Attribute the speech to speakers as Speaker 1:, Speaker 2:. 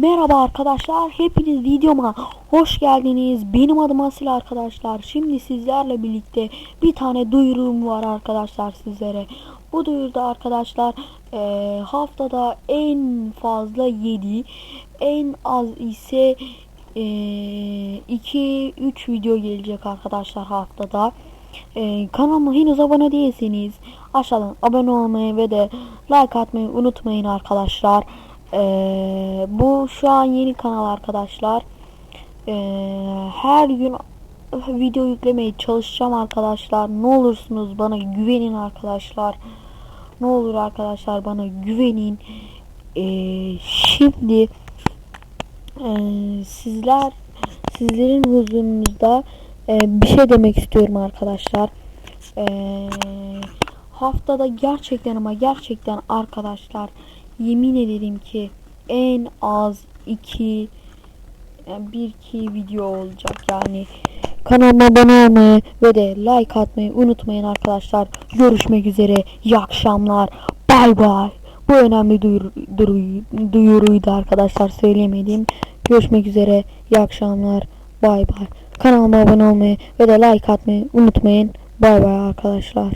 Speaker 1: Merhaba arkadaşlar, hepiniz videoma hoş geldiniz. Benim adım Asil arkadaşlar. Şimdi sizlerle birlikte bir tane duyurum var arkadaşlar sizlere. Bu duyuruda arkadaşlar eee, haftada en fazla 7, en az ise 2-3 video gelecek arkadaşlar haftada. Ee, kanalıma henüz abone değilseniz aşağıdan abone olmayı ve de like atmayı unutmayın arkadaşlar. Ee, bu şu an yeni kanal arkadaşlar. Ee, her gün video yüklemeye çalışacağım arkadaşlar. Ne olursunuz bana güvenin arkadaşlar. Ne olur arkadaşlar bana güvenin. Ee, şimdi ee, sizler sizlerin huzurunuzda e, bir şey demek istiyorum arkadaşlar. Ee, haftada gerçekten ama gerçekten arkadaşlar yemin ederim ki en az iki yani bir iki video olacak. Yani kanalıma abone olmayı ve de like atmayı unutmayın arkadaşlar. Görüşmek üzere. İyi akşamlar. Bay bay. Bu önemli duyuru, duyuru- duyuruydu arkadaşlar. Söylemedim görüşmek üzere. İyi akşamlar. Bay bay. Kanalıma abone olmayı ve de like atmayı unutmayın. Bay bay arkadaşlar